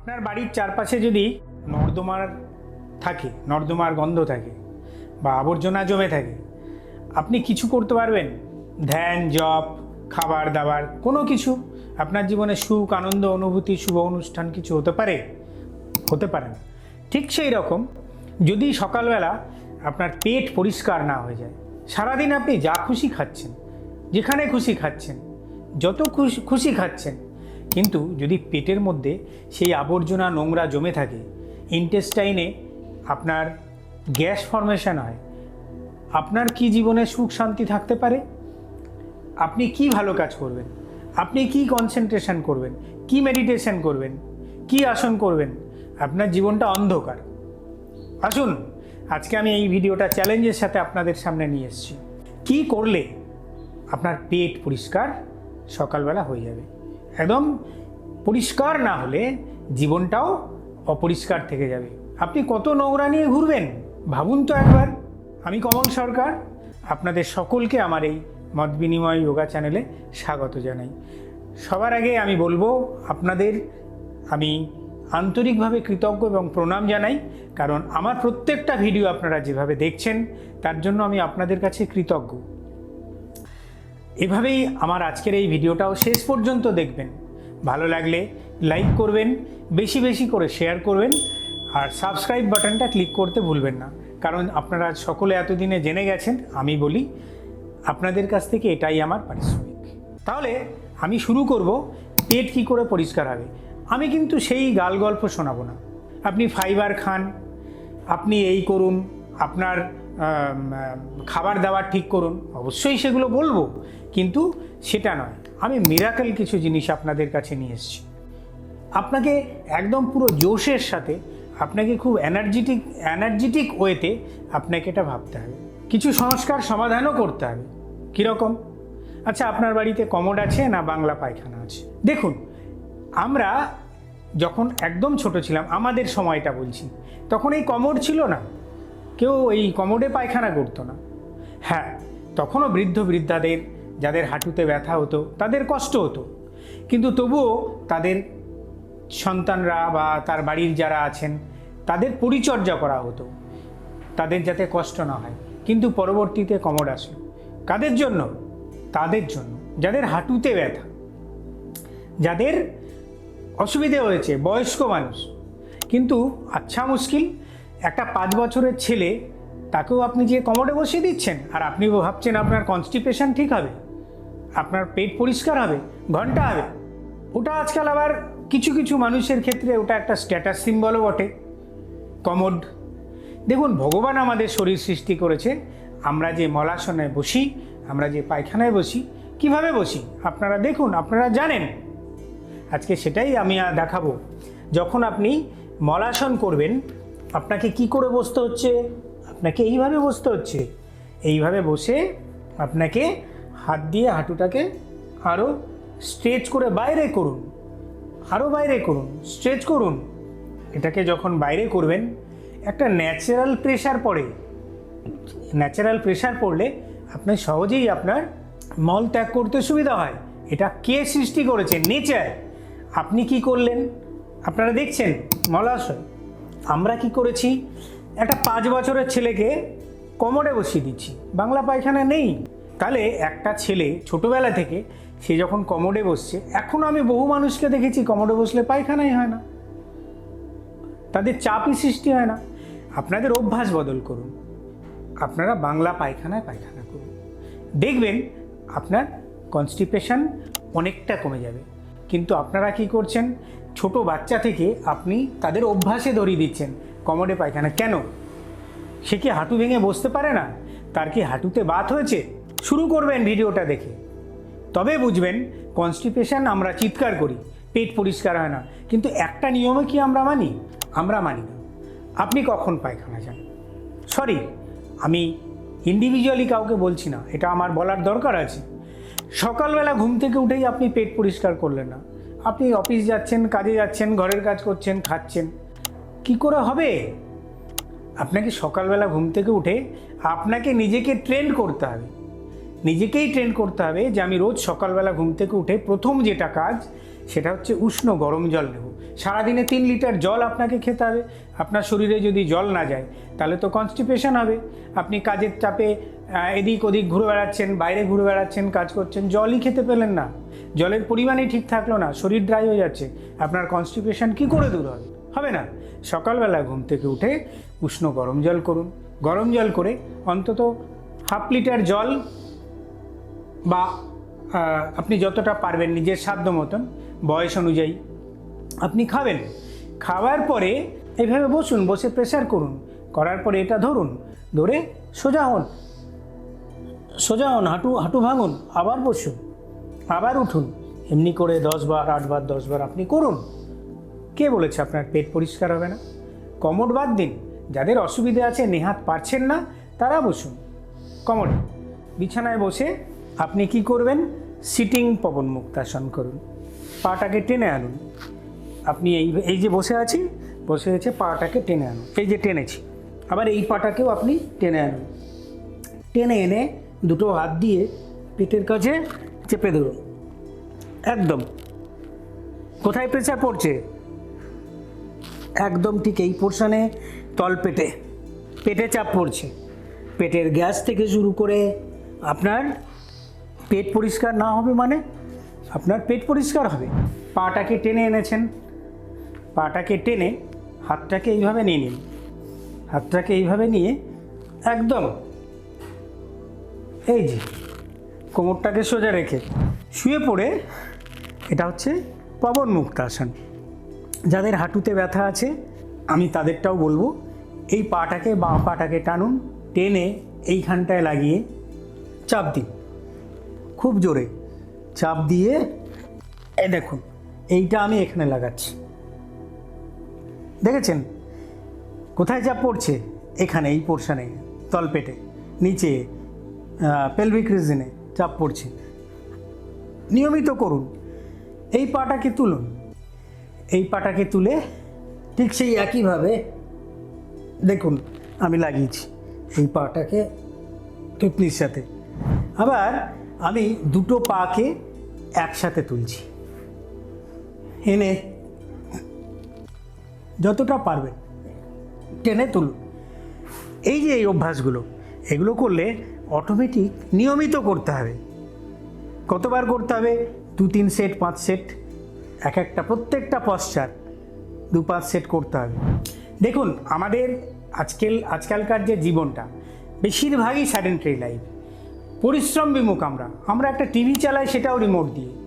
আপনার বাড়ির চারপাশে যদি নর্দমার থাকে, নর্দমার গন্ধ থাকে বা আবর্জনা জমে থাকে, আপনি কিছু করতে পারবেন? ধ্যান, জপ, খাবার দাবার, কোনো কিছু। আপনার জীবনে সুখ, আনন্দ, অনুভূতি, শুভ অনুষ্ঠান কিছু হতে পারে? হতে পারে না। ঠিক সেই রকম যদি সকালবেলা আপনার পেট পরিষ্কার না হয়ে যায়, সারাদিন আপনি যা খুশি খাচ্ছেন, যেখানে খুশি খাচ্ছেন, যত খুশি খুশি খাচ্ছেন কিন্তু যদি পেটের মধ্যে সেই আবর্জনা নোংরা জমে থাকে ইন্টেস্টাইনে আপনার গ্যাস ফর্মেশন হয়, আপনার কি জীবনে সুখ শান্তি থাকতে পারে? আপনি কি ভালো কাজ করবেন? আপনি কি কনসেন্ট্রেশন করবেন? কি মেডিটেশন করবেন? কি আসন করবেন? আপনার জীবনটা অন্ধকার। আসুন, আজকে আমি এই ভিডিওটা চ্যালেঞ্জের সাথে আপনাদের সামনে নিয়ে এসেছি। কি করলে আপনার পেট পরিষ্কার সকালবেলা হয়ে যাবে? একদম পরিষ্কার না হলে জীবনটাও অপরিষ্কার থেকে যাবে। আপনি কত নোংরা নিয়ে ঘুরবেন? ভাবুন তো একবার। আমি কমল সরকার, আপনাদের সকলকে আমার এই মত বিনিময় যোগা চ্যানেলে স্বাগত জানাই। সবার আগে আমি বলব, আপনাদের আমি আন্তরিকভাবে কৃতজ্ঞ এবং প্রণাম জানাই, কারণ আমার প্রত্যেকটা ভিডিও আপনারা যেভাবে দেখছেন, তার জন্য আমি আপনাদের কাছে কৃতজ্ঞ। এভাবেই আমার আজকের এই ভিডিওটাও শেষ পর্যন্ত দেখবেন। ভালো লাগলে লাইক করবেন, বেশি বেশি করে শেয়ার করবেন, আর সাবস্ক্রাইব বাটনটা ক্লিক করতে ভুলবেন না। কারণ আপনারা সকলে এতদিনে জেনে গেছেন, আমি বলি, আপনাদের কাছ থেকে এটাই আমার পারিশ্রমিক। তাহলে আমি শুরু করব, পেট কি করে পরিষ্কার হবে? আমি কিন্তু সেই গাল গল্প শোনাবো না। আপনি ফাইবার খান, আপনি এই করুন, আপনার খাবার দাবার ঠিক করুন। অবশ্যই সেগুলো বলব, কিন্তু সেটা নয়। আমি মিরাকেল কিছু জিনিস আপনাদের কাছে নিয়ে এসেছি। আপনাকে একদম পুরো জোশের সাথে, আপনাকে খুব এনার্জেটিক এনার্জেটিক ওয়েতে আপনাকে এটা ভাবতে হবে। কিছু সংস্কার সমাধানও করতে হবে। কীরকম? আচ্ছা আপনার বাড়িতে কমোড আছে না বাংলা পায়খানা আছে? দেখুন, আমরা যখন একদম ছোট ছিলাম, আমাদের সময়টা বলছি, তখন এই কমোড ছিল না। কেউ এই কমোডে পায়খানা করতো না। হ্যাঁ তখনও বৃদ্ধ বৃদ্ধাদের, যাদের হাঁটুতে ব্যথা হতো, তাদের কষ্ট হতো। কিন্তু তবুও তাদের সন্তানরা বা তার বাড়ির যারা আছেন, তাদের পরিচর্যা করা হতো। তাদের যাতে কষ্ট না হয়। কিন্তু পরবর্তীতে কমোড আসলো। কাদের জন্য? তাদের জন্য। যাদের হাঁটুতে ব্যথা। যাদের অসুবিধে হয়েছে, বয়স্ক মানুষ। কিন্তু আচ্ছা মুশকিল একটা পাঁচ বছরের ছেলে, তাকেও আপনি যে কমোডে বসিয়ে দিচ্ছেন, আর আপনি ভাবছেন আপনার কনস্টিপেশন ঠিক হবে, আপনার পেট পরিষ্কার হবে, ঘণ্টা হবে, ওটা আজকাল আবার কিছু কিছু মানুষের ক্ষেত্রে ওটা একটা স্ট্যাটাস সিম্বলও বটে, কমোড। দেখুন, ভগবান আমাদের শরীর সৃষ্টি করেছে, আমরা যে মলাসনে বসি, আমরা যে পায়খানায় বসি, কীভাবে বসি? আপনারা দেখুন, আপনারা জানেন। আজকে সেটাই আমি দেখাবো। যখন আপনি মলাসন করবেন আপনাকে কি করে বসতে হচ্ছে? আপনাকে এইভাবে বসতে হচ্ছে। এইভাবে বসে আপনাকে হাত দিয়ে হাঁটুটাকে আরও স্ট্রেচ করে বাইরে করুন। আরও বাইরে করুন স্ট্রেচ করুন। এটাকে যখন বাইরে করবেন, একটা ন্যাচারাল প্রেশার পড়ে। ন্যাচারাল প্রেশার পড়লে আপনার সহজেই আপনার মল ত্যাগ করতে সুবিধা হয়। এটা কে সৃষ্টি করেছে? নেচার আপনি কি করলেন? আপনারা দেখছেন মলাশয় আমরা কি করেছি? একটা পাঁচ বছরের ছেলেকে কোমরে বসিয়ে দিচ্ছি। বাংলা পায়খানা নেই। তাহলে একটা ছেলে ছোটোবেলা থেকে সে যখন কমোডে বসছে, এখন আমি বহু মানুষকে দেখেছি কমোডে বসলে পায়খানাই হয় না। তাদের চাপই সৃষ্টি হয় না। আপনাদের অভ্যাস বদল করুন। আপনারা বাংলা পায়খানায় পায়খানা করুন। দেখবেন আপনার কনস্টিপেশন অনেকটা কমে যাবে। কিন্তু আপনারা কি করছেন? ছোট বাচ্চা থেকে আপনি তাদের অভ্যাসে ধরিয়ে দিচ্ছেন, কমোডে পায়খানা। কেন? সে কি হাঁটু ভেঙে বসতে পারে না? তার কি হাঁটুতে বাত হয়েছে? শুরু করবেন ভিডিওটা দেখে। তবে বুঝবেন কনস্টিপেশন আমরা চিৎকার করি, পেট পরিষ্কার হয় না। কিন্তু একটা নিয়মে কি আমরা মানি? আমরা মানি না। আপনি কখন পায়খানা যান? সরি আমি ইন্ডিভিজুয়ালি কাউকে বলছি না, এটা আমার বলার দরকার আছে। সকালবেলা ঘুম থেকে উঠেই আপনি পেট পরিষ্কার করলেন না। আপনি অফিস যাচ্ছেন, কাজে যাচ্ছেন, ঘরের কাজ করছেন, খাচ্ছেন। কি করে হবে? আপনাকে সকালবেলা ঘুম থেকে উঠে আপনাকে নিজেকে ট্রেন করতে হবে। নিজেকেই ট্রেন করতে হবে যে আমি রোজ সকালবেলা ঘুম থেকে উঠে প্রথম যেটা কাজ সেটা হচ্ছে উষ্ণ গরম জল নেব। সারাদিনে তিন লিটার জল আপনাকে খেতে হবে। আপনার শরীরে যদি জল না যায়, তাহলে তো কনস্টিপেশন হবে। আপনি কাজের চাপে এদিক ওদিক ঘুরে বেড়াচ্ছেন, বাইরে ঘুরে বেড়াচ্ছেন, কাজ করছেন, জলই খেতে পেলেন না। জলের পরিমাণই ঠিক থাকল না, শরীর ড্রাই হয়ে যাচ্ছে। আপনার কনস্টিপেশন কি করে দূর হবে? হবে না। সকালবেলা ঘুম থেকে উঠে উষ্ণ গরম জল করুন। গরম জল করে অন্তত হাফ লিটার জল বা আপনি যতটা পারবেন নিজের সাধ্য মতন, বয়স অনুযায়ী আপনি খাবেন। খাওয়ার পরে এভাবে বসুন, বসে প্রেশার করুন। করার পরে এটা ধরুন, ধরে সোজা হন। সোজা হন, হাঁটু হাঁটু ভাঙুন, আবার বসুন, আবার উঠুন। এমনি করে দশ বার, আট বার, দশ বার আপনি করুন। কে বলেছে আপনার পেট পরিষ্কার হবে না? কমোড বাদ দিন। যাদের অসুবিধে আছে, নেহাত পারছেন না, তারা বসুন। কমোডে, বিছানায় বসে আপনি কি করবেন? সিটিং পবন মুক্তাসন করুন। পাটাকে টেনে আনুন। আপনি এই এই যে বসে আছি, বসে আছে পাটাকে টেনে আনুন। এই যে টেনেছি। আবার এই পাটাকেও আপনি টেনে আনুন। টেনে এনে দুটো হাত দিয়ে পেটের কাছে চেপে ধরুন। একদম। কোথায় প্রেসার পড়ছে? একদম ঠিক এই পোর্শনে তলপেটে পেটে চাপ পড়ছে। পেটের গ্যাস থেকে শুরু করে আপনার পেট পরিষ্কার না হবে মানে আপনার পেট পরিষ্কার হবে। পাটাকে টেনে এনেছেন। পাটাকে টেনে হাতটাকে এইভাবে নিয়ে নিন। হাতটাকে এইভাবে নিয়ে একদম এই যে কোমরটাকে সোজা রেখে শুয়ে পড়ে এটা হচ্ছে পবন মুক্তাসন। যাদের হাঁটুতে ব্যথা আছে, আমি তাদেরটাও বলব, এই পাটাকে বাঁ পাটাকে টানুন, টেনে এইখানটায় লাগিয়ে চাপ দিন। খুব জোরে চাপ দিয়ে এই দেখুন, এইটা আমি এখানে লাগাচ্ছি। দেখেছেন? কোথায় চাপ পড়ছে এখানে এই পোর্শনে, তলপেটে, নিচে পেলভিক রিজনে চাপ পড়ছে। নিয়মিত করুন। এই পাটাকে তুলুন। এই পাটাকে তুলে ঠিক সেই একইভাবে দেখুন, আমি লাগিয়েছি এই পাটাকে টুকনির সাথে। আবার আমি দুটো পাকে একসাথে তুলছি। এনে যতটা পারবেন টেনে তুলুন এই যে এই অভ্যাসগুলো, এগুলো করলে অটোমেটিক নিয়মিত করতে হবে। কতবার করতে হবে? দু, তিন সেট পাঁচ সেট এক একটা, প্রত্যেকটা পশ্চার দু, পাঁচ সেট করতে হবে। দেখুন, আমাদের আজকাল, আজকালকার যে জীবনটা, বেশিরভাগই স্যাডেন্টারি লাইফ পরিশ্রম বিমুখ আমরা। আমরা একটা টিভি চালাই, সেটাও রিমোট দিয়ে।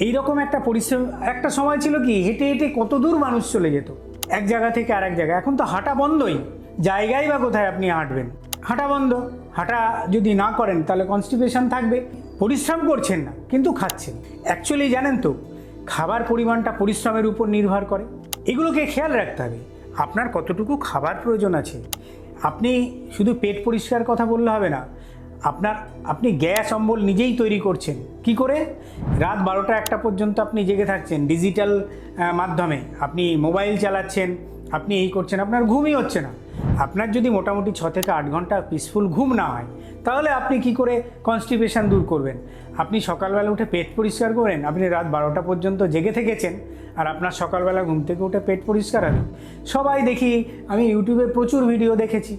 এই রকম একটা পরিশ্রম, একটা সময় ছিল কি, হেঁটে হেঁটে কত দূর মানুষ চলে যেত। এক জায়গা থেকে আরেক জায়গায় এখন তো হাঁটা বন্ধই। জায়গায় বা কোথায় আপনি হাঁটবেন? হাঁটা বন্ধ। হাঁটা যদি না করেন, তাহলে কনস্টিপেশন থাকবে। পরিশ্রম করছেন না, কিন্তু খাচ্ছেন। অ্যাকচুয়ালি জানেন তো, খাবার পরিমাণটা পরিশ্রমের উপর নির্ভর করে। এগুলোকে খেয়াল রাখতে হবে। আপনার কতটুকু খাবার প্রয়োজন আছে? আপনি শুধু পেট পরিষ্কার কথা বললে হবে না আপনার, আপনি গ্যাস, অম্বল নিজেই তৈরি করছেন। কি করে? রাত বারোটা একটা পর্যন্ত আপনি জেগে থাকছেন ডিজিটাল মাধ্যমে। আপনি মোবাইল চালাচ্ছেন, আপনি এই করছেন, আপনার ঘুমই হচ্ছে না। আপনার যদি মোটামুটি ছ থেকে আট ঘণ্টা পিসফুল ঘুম না হয়, তাহলে আপনি কি করে কনস্টিপেশন দূর করবেন? আপনি সকালবেলা উঠে পেট পরিষ্কার করেন, আপনি রাত বারোটা পর্যন্ত জেগে থেকেছেন, আর আপনার সকালবেলা ঘুম থেকে উঠে পেট পরিষ্কার হবে। সবাই দেখি, আমি ইউটিউবে প্রচুর ভিডিও দেখেছি।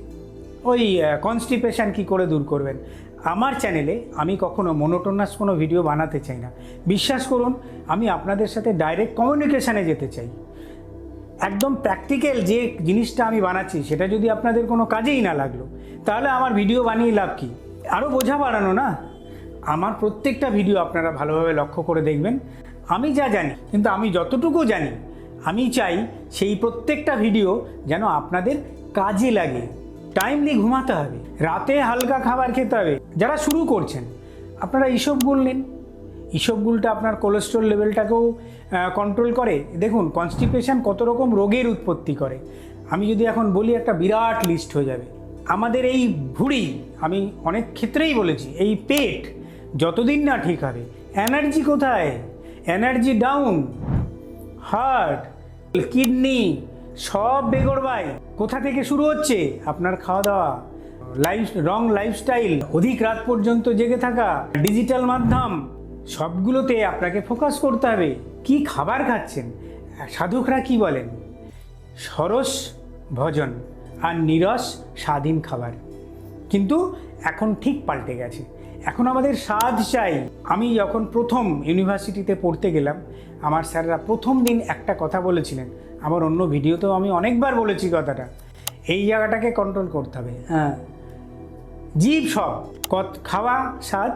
ওই কনস্টিপেশন কি করে দূর করবেন? আমার চ্যানেলে আমি কখনো মনোটোনাস কোনো ভিডিও বানাতে চাই না। বিশ্বাস করুন, আমি আপনাদের সাথে ডাইরেক্ট কমিউনিকেশানে যেতে চাই। একদম প্র্যাকটিক্যাল যে জিনিসটা আমি বানাচ্ছি, সেটা যদি আপনাদের কোনো কাজেই না লাগল, তাহলে আমার ভিডিও বানিয়ে লাভ কী? আরও বোঝা বাড়ানো না? আমার প্রত্যেকটা ভিডিও আপনারা ভালোভাবে লক্ষ্য করে দেখবেন। আমি যা জানি, কিন্তু আমি যতটুকু জানি, আমি চাই সেই প্রত্যেকটা ভিডিও যেন আপনাদের কাজে লাগে। টাইমলি ঘুমাতে হবে। রাতে হালকা খাবার খেতে হবে। যারা শুরু করছেন, আপনারা ইসবগুল নিন। ইসবগুলটা আপনার কোলেস্ট্রল লেভেলটাকেও কন্ট্রোল করে। দেখুন কনস্টিপেশন কত রকম রোগের উৎপত্তি করে। আমি যদি এখন বলি, একটা বিরাট লিস্ট হয়ে যাবে। আমাদের এই ভুঁড়ি, আমি অনেক ক্ষেত্রেই বলেছি, এই পেট যতদিন না ঠিক হবে এনার্জি কোথায়? এনার্জি ডাউন হার্ট কিডনি সব বেগড়বাই কোথা থেকে শুরু হচ্ছে? আপনার খাওয়া দাওয়া। লাইফ রং লাইফস্টাইল অধিক রাত পর্যন্ত জেগে থাকা। ডিজিটাল মাধ্যম। সবগুলোতে আপনাকে ফোকাস করতে হবে। কি খাবার খাচ্ছেন? সাধকরা কি বলেন? সরস ভজন আর নিরস স্বাধীন খাবার। কিন্তু এখন ঠিক পাল্টে গেছে। এখন আমাদের স্বাদ চাই। আমি যখন প্রথম ইউনিভার্সিটিতে পড়তে গেলাম, আমার স্যাররা প্রথম দিন একটা কথা বলেছিলেন। আমার অন্য ভিডিওতেও আমি অনেকবার বলেছি কথাটা। এই জায়গাটাকে কন্ট্রোল করতে হবে। হ্যাঁ। জীব সব। কত খাওয়া, স্বাদ,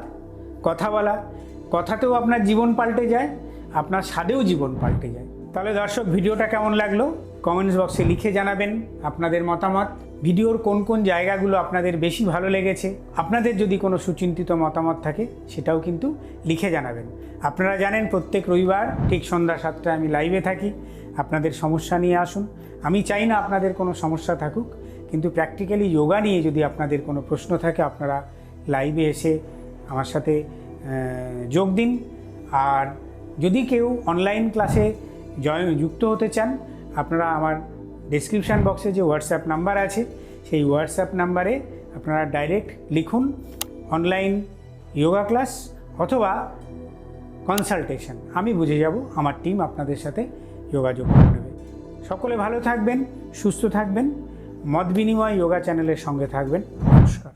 কথা বলা। কথাতেও আপনার জীবন পাল্টে যায়, আপনার স্বাদেও জীবন পাল্টে যায়। তাহলে দর্শক, ভিডিওটা কেমন লাগল? কমেন্টস বক্সে লিখে জানাবেন আপনাদের মতামত। ভিডিওর কোন কোন জায়গাগুলো আপনাদের বেশি ভালো লেগেছে? আপনাদের যদি কোনো সুচিন্তিত মতামত থাকে, সেটাও কিন্তু লিখে জানাবেন। আপনারা জানেন, প্রত্যেক রবিবার ঠিক সন্ধ্যা সাতটায় আমি লাইভে থাকি। আপনাদের সমস্যা নিয়ে আসুন। আমি চাই না আপনাদের কোনো সমস্যা থাকুক, কিন্তু প্র্যাকটিক্যালি যোগা নিয়ে যদি আপনাদের কোনো প্রশ্ন থাকে, আপনারা লাইভে এসে আমার সাথে যোগ দিন। আর যদি কেউ অনলাইন ক্লাসে জয় যুক্ত হতে চান, আপনারা আমার ডিসক্রিপশান বক্সে যে হোয়াটসঅ্যাপ নাম্বার আছে, সেই হোয়াটসঅ্যাপ নাম্বারে আপনারা ডাইরেক্ট লিখুন অনলাইন যোগা ক্লাস অথবা কনসালটেশন আমি বুঝে যাব, আমার টিম আপনাদের সাথে যোগাযোগ করে নেবে সকলে ভালো থাকবেন, সুস্থ থাকবেন। মত বিনিময় যোগা চ্যানেলের সঙ্গে থাকবেন। নমস্কার।